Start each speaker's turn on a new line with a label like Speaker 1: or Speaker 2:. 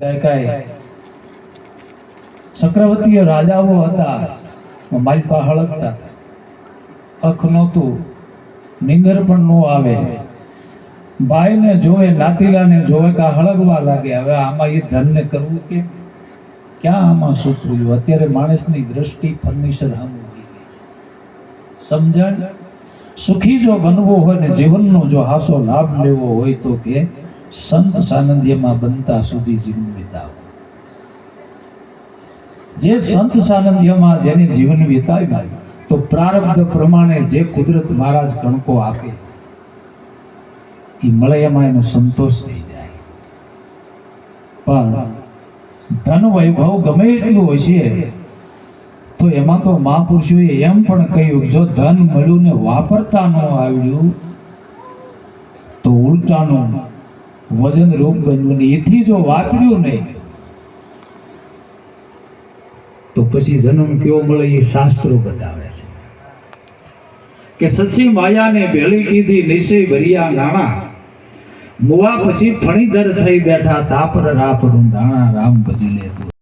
Speaker 1: દાયકાએ ચક્રવર્તીય રાજાઓ હતા માલપા હળકતા અખ નહોતું, નીંદર પણ ન આવે. ભાઈને જોવે, નાતીલાને જોવે કા હળગવા લાગે. હવે આમાં એ ધનને કરવું કે ક્યાં આમાં જોઈએ? અત્યારે માણસની દ્રષ્ટિ ફર્નિચર ઊભી સમજણ? સુખી જો બનવું હોય ને જીવનનો જો હાસો લાભ લેવો હોય તો કે સંત સાનંદ્યમાં બનતા સુધી જીવન વિતાવો. જે સંત સાનંદ્યમાં જેને જીવન વિતાવ્યું, તો પ્રારબ્ધ પ્રમાણે જે કુદરત મહારાજ કણકો આપે એ મળે એમાં એનો સંતોષ થઈ જાય. પણ ધન વૈભવ ગમે એટલું હશે, તો એમાં તો મહાપુરુષોએ એમ પણ કહ્યું જો ધન મળ્યું ને વાપરતા ન આવ્યું, તો ઉલટાનું વજન રૂપ બન્યું એથી જો વાપર્યું નહીં, તો પછી જન્મ કયો મળે એ શાસ્ત્રો બતાવે છે. કે સસી માયાને ભેળી કીધી, નિશ્ચય ભર્યા નાણા. મુવા પછી ફણીધર થઈ બેઠા, તાપર રાપરું દાણા રામ ભજી લે